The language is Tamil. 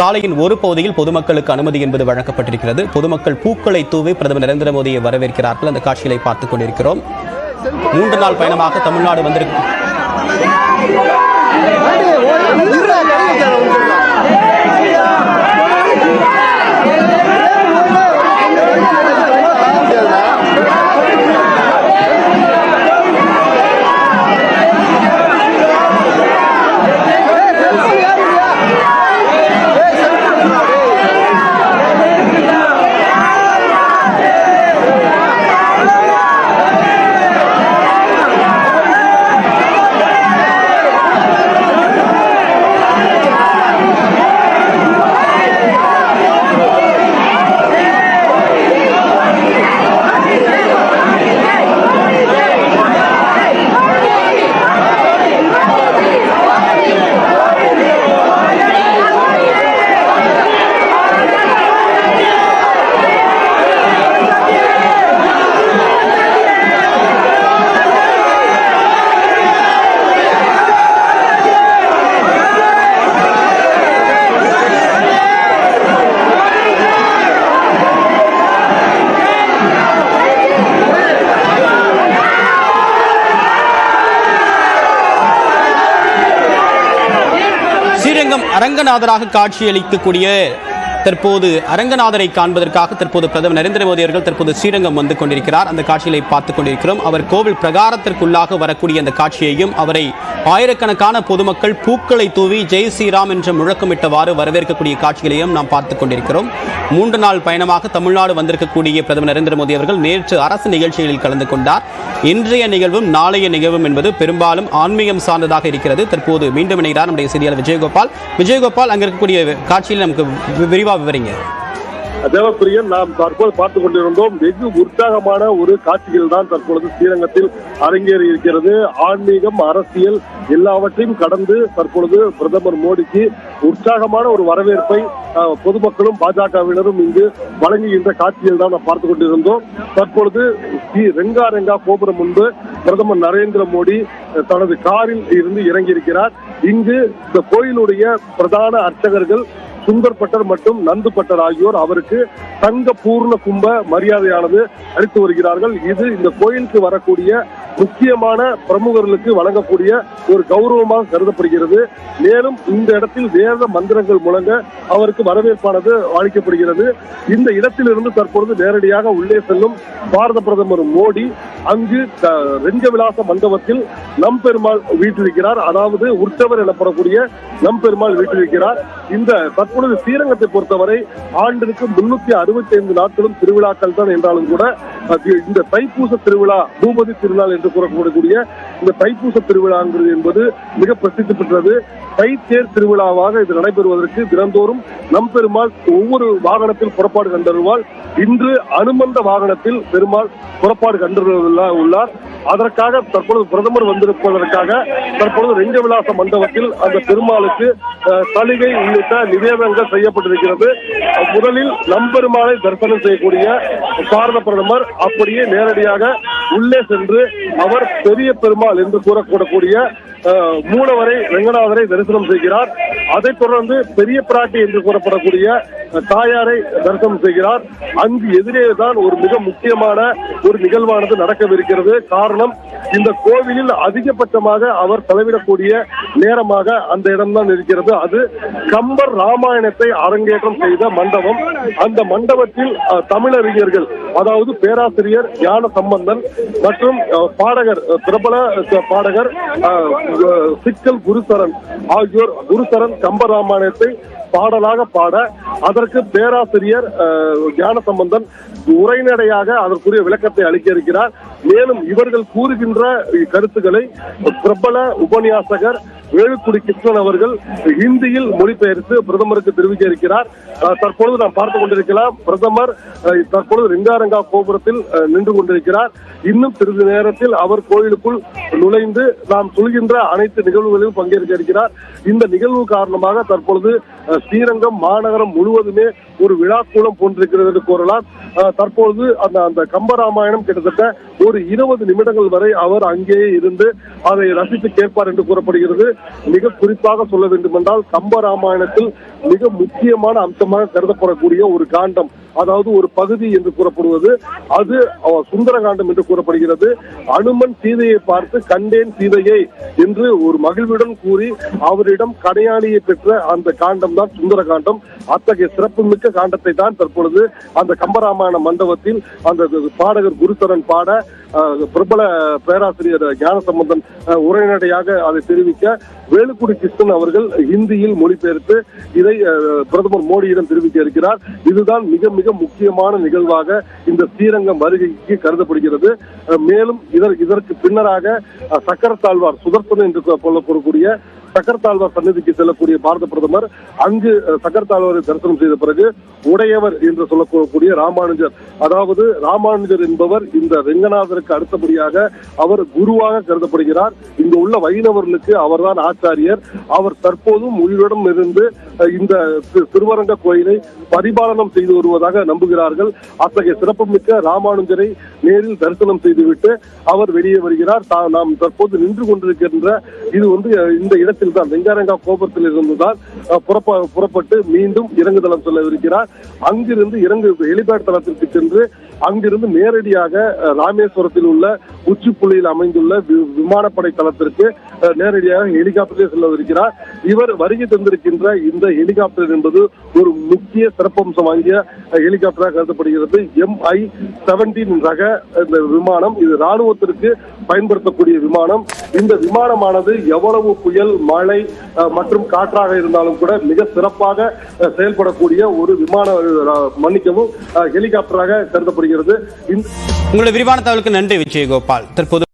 சாலையின் ஒரு பகுதியில் பொதுமக்களுக்கு அனுமதி என்பது வழங்கப்பட்டிருக்கிறது. பொதுமக்கள் பூக்களை தூவி பிரதமர் நரேந்திர மோடியை வரவேற்கிறார்கள். அந்த காட்சிகளை பார்த்துக் கொண்டிருக்கிறோம். மூன்று நாள் பயணமாக தமிழ்நாடு வந்திருக்கு அரங்கநாதராக காட்சியளிக்கக்கூடிய தற்போது அரங்கநாதரை காண்பதற்காக தற்போது பிரதமர் நரேந்திர மோடி அவர்கள் தற்போது ஸ்ரீரங்கம் வந்து கொண்டிருக்கிறார். அந்த காட்சிகளை பார்த்துக் கொண்டிருக்கிறோம். அவர் கோவில் பிரகாரத்திற்குள்ளாக வரக்கூடிய அந்த காட்சியையும் அவரை ஆயிரக்கணக்கான பொதுமக்கள் பூக்களை தூவி ஜெய் ஸ்ரீராம் என்ற முழக்கமிட்டவாறு வரவேற்கக்கூடிய காட்சிகளையும் நாம் பார்த்துக் கொண்டிருக்கிறோம். மூன்று நாள் பயணமாக தமிழ்நாடு வந்திருக்கக்கூடிய பிரதமர் நரேந்திர மோடி அவர்கள் நேற்று அரசு நிகழ்ச்சிகளில் கலந்து கொண்டார். இன்றைய நிகழ்வும் நாளைய நிகழ்வும் என்பது பெரும்பாலும் ஆன்மீகம் சார்ந்ததாக இருக்கிறது. தற்போது மீண்டும் இணைகிறார் நம்முடைய செய்தியாளர் விஜயகோபால். விஜயகோபால் அங்க இருக்கக்கூடிய காட்சியில் நமக்கு விரிவாக விரிவா விவரிங்க. தேவப்பிரியன் நாம் தற்போது பார்த்துக் கொண்டிருந்தோம் வெகு உற்சாகமான ஒரு காட்சிகள் தான் தற்பொழுது ஸ்ரீரங்கத்தில் அரங்கேறி இருக்கிறது. ஆன்மீகம் அரசியல் எல்லாவற்றையும் கடந்து தற்பொழுது பிரதமர் மோடிக்கு உற்சாகமான ஒரு வரவேற்பை பொதுமக்களும் பாஜகவினரும் இங்கு வழங்குகின்ற காட்சிகள் தான் நாம் பார்த்துக் கொண்டிருந்தோம். தற்பொழுது ஸ்ரீ ரெங்கா ரெங்கா கோபுரம் முன்பு பிரதமர் நரேந்திர மோடி தனது காரில் இருந்து இறங்கியிருக்கிறார். இங்கு இந்த கோயிலுடைய பிரதான அர்ச்சகர்கள் சுந்தர் பட்டர் மற்றும் நந்து பட்டர் ஆகியோர் அவருக்கு தங்க பூர்ண கும்ப மரியாதையானது அளித்து வருகிறார்கள். இது இந்த கோயிலுக்கு வரக்கூடிய முக்கியமான பிரமுகர்களுக்கு வழங்கக்கூடிய ஒரு கௌரவமாக கருதப்படுகிறது. மேலும் இந்த இடத்தில் வேத மந்திரங்கள் முழங்க அவருக்கு வரவேற்பானது அளிக்கப்படுகிறது. இந்த இடத்திலிருந்து தற்பொழுது நேரடியாக உள்ளே செல்லும் பாரத பிரதமர் மோடி அங்கு ரெஞ்சவிலாச மண்டபத்தில் நம்பெருமாள் வீட்டிருக்கிறார். அதாவது உற்சவர் எனப்படக்கூடிய நம்பெருமாள் வீட்டிருக்கிறார். இந்த தற்பொழுது ஸ்ரீரங்கத்தை பொறுத்தவரை ஆண்டிற்கு முன்னூத்தி அறுபத்தி ஐந்து நாட்களும் திருவிழாக்கள் தான் என்றாலும் கூட இந்த தைப்பூச திருவிழா பூபதி திருநாள் என்று கூறக்கூடிய இந்த தைப்பூச திருவிழாங்கிறது என்பது மிக பிரசித்தி பெற்றது. தைத்தேர் திருவிழாவாக இது நடைபெறுவதற்கு தினந்தோறும் நம்பெருமாள் ஒவ்வொரு வாகனத்தில் புறப்பாடு கண்டருவாள் இன்று அனுமந்த வாகனத்தில் பெருமாள் புறப்பாடு கண்டருள்ள உள்ளார். அதற்காக தற்பொழுது பிரதமர் வந்திருப்பதற்காக தற்பொழுது ரெங்கவிலாச மண்டபத்தில் அந்த பெருமாளுக்கு சலுகை உள்ளிட்ட நிவேதனங்கள் செய்யப்பட்டிருக்கிறது. முதலில் நம்பெருமாளை தரிசனம் செய்யக்கூடிய பாரத பிரதமர் அப்படியே நேரடியாக உள்ளே சென்று அவர் பெரிய பெருமாள் என்று கூறக்கூடக்கூடிய மூலவரை ரெங்கநாதரை தரிசனம் செய்கிறார். அதைத் தொடர்ந்து பெரிய பிராட்டி என்று கூறப்படக்கூடிய அஹ், தாயாரை தரிசனம் செய்கிறார். அங்கு எதிரே தான் ஒரு மிக முக்கியமான ஒரு நிகழ்வானது நடக்கவிருக்கிறது. காரணம் இந்த கோவிலில் அதிகபட்சமாக அவர் செலவிடக்கூடிய நேரமாக அந்த இடம்தான் இருக்கிறது. அது கம்பர் ராமாயணத்தை அரங்கேற்றம் செய்த மண்டபம். அந்த மண்டபத்தில் தமிழறிஞர்கள் அதாவது பேராசிரியர் ஞான சம்பந்தன் மற்றும் பாடகர் பிரபல பாடகர் அஹ், சிக்கல் குருசரன் ஆகியோர் குருசரன் கம்பராமாயணத்தை பாடலாக பாட அதற்கு பேராசிரியர் அஹ், ஞான சம்பந்தன் உரைநடையாக அதற்குரிய விளக்கத்தை அளிக்க இருக்கிறார். மேலும் இவர்கள் கூறுகின்ற கருத்துக்களை பிரபல உபன்யாசகர் வேலுக்குடி கிருஷ்ணன் அவர்கள் ஹிந்தியில் மொழிபெயர்த்து பிரதமருக்கு தெரிவிக்க இருக்கிறார் தற்பொழுது நாம் பார்த்துக் கொண்டிருக்கலாம். பிரதமர் தற்பொழுது ரெங்காரங்கா கோபுரத்தில் நின்று கொண்டிருக்கிறார். இன்னும் சிறிது நேரத்தில் அவர் கோயிலுக்குள் நுழைந்து நாம் சொல்கின்ற அனைத்து நிகழ்வுகளிலும் பங்கேற்க இருக்கிறார். இந்த நிகழ்வு காரணமாக தற்பொழுது ஸ்ரீரங்கம் மாநகரம் முழுவதுமே ஒரு விழாக்கூலம் போன்றிருக்கிறது என்று கூறலாம் தற்பொழுது அந்த அந்த கம்பராமாயணம் கிட்டத்தட்ட ஒரு இருபது நிமிடங்கள் வரை அவர் அங்கேயே இருந்து அதை ரசித்து கேட்பார் என்று கூறப்படுகிறது. மிக குறிப்பாக சொல்ல வேண்டும் என்றால் மிக முக்கியமான அம்சமாக கருதப்படக்கூடிய ஒரு காண்டம் அதாவது ஒரு பகுதி என்று கூறப்படுவது அது சுந்தரகாண்டம் என்று கூறப்படுகிறது. அனுமன் சீதையை பார்த்து கண்டேன் சீதையை என்று ஒரு மகிழ்வுடன் கூறி அவரிடம் கடையாளியை பெற்ற அந்த காண்டம் தான் சுந்தரகாண்டம். அத்தகைய சிறப்புமிக்க காண்டத்தை தான் தற்பொழுது அந்த கம்பராமாயண மண்டபத்தில் அந்த பாடகர் குருசரன் பாட பிரபல பேராசிரியர் ஞானசம்பந்தன் உரைநடையாக அதை தெரிவிக்க வேலுக்குடி கிருஷ்ணன் அவர்கள் ஹிந்தியில் மொழிபெயர்த்து இதை பிரதமர் மோடியிடம் தெரிவிக்க இருக்கிறார். இதுதான் மிக மிக முக்கியமான நிகழ்வாக இந்த ஸ்ரீரங்கம் வருகைக்கு கருதப்படுகிறது. மேலும் இதற்கு பின்னராக சக்கர சக்கரத்தாழ்வார் சுதர்சன் என்று சொல்லக்கூடிய சக்கரத்தாழ்வார் சன்னிதிக்கு செல்லக்கூடிய பாரத பிரதமர் அங்கு அஹ், தரிசனம் செய்த பிறகு உடையவர் என்று சொல்லக்கூடிய ராமானுஜர். அதாவது ராமானுஜர் என்பவர் இந்த ரெங்கநாதருக்கு அடுத்தபடியாக அவர் குருவாக கருதப்படுகிறார். இங்கு உள்ள வைணவர்களுக்கு அவர்தான் ஆச்சாரியர். அவர் தற்போதும் உயிருடன் இருந்து இந்த திருவரங்க கோயிலை பரிபாலனம் செய்து வருவதாக நம்புகிறார்கள். அத்தகைய சிறப்புமிக்க ராமானுஜரை நேரில் தரிசனம் செய்துவிட்டு அவர் வெளியே வருகிறார். தா- நாம் தற்போது நின்று கொண்டிருக்கின்ற இது வந்து இந்த இடத்தில் தான் வெங்காரங்கா கோபுரத்தில் இருந்துதான் தான் புறப்ப- புறப்பட்டு மீண்டும் இறங்குதளம் செல்லவிருக்கிறார். அங்கிருந்து இறங்கு ஹெலிபேட் தளத்திற்கு சென்று அங்கிருந்து நேரடியாக ராமேஸ்வரத்தில் உள்ள உச்சிப்புள்ளியில் அமைந்துள்ள வி- விமானப்படை தளத்திற்கு நேரடியாக ஹெலிகாப்டரில் செல்லவிருக்கிறார். இவர் வருகை தந்திருக்கின்ற இந்த ஹெலிகாப்டர் என்பது ஒரு முக்கிய சிறப்பம்சம் வாங்கிய ஹெலிகாப்டராக கருதப்படுகிறது. எம்ஐ செவன்டீன் ரக இந்த விமானம் இது ராணுவத்திற்கு பயன்படுத்தக்கூடிய விமானம். இந்த விமானமானது எவ்வளவு புயல் மழை மற்றும் காற்றாக இருந்தாலும் கூட மிக சிறப்பாக செயல்படக்கூடிய ஒரு விமான மன்னிக்கவும் ஹெலிகாப்டராக கருதப்படுகிறது. இந்த உங்களுடைய விரிவான தகவலுக்கு நன்றி விஜயகோபால். தற்போது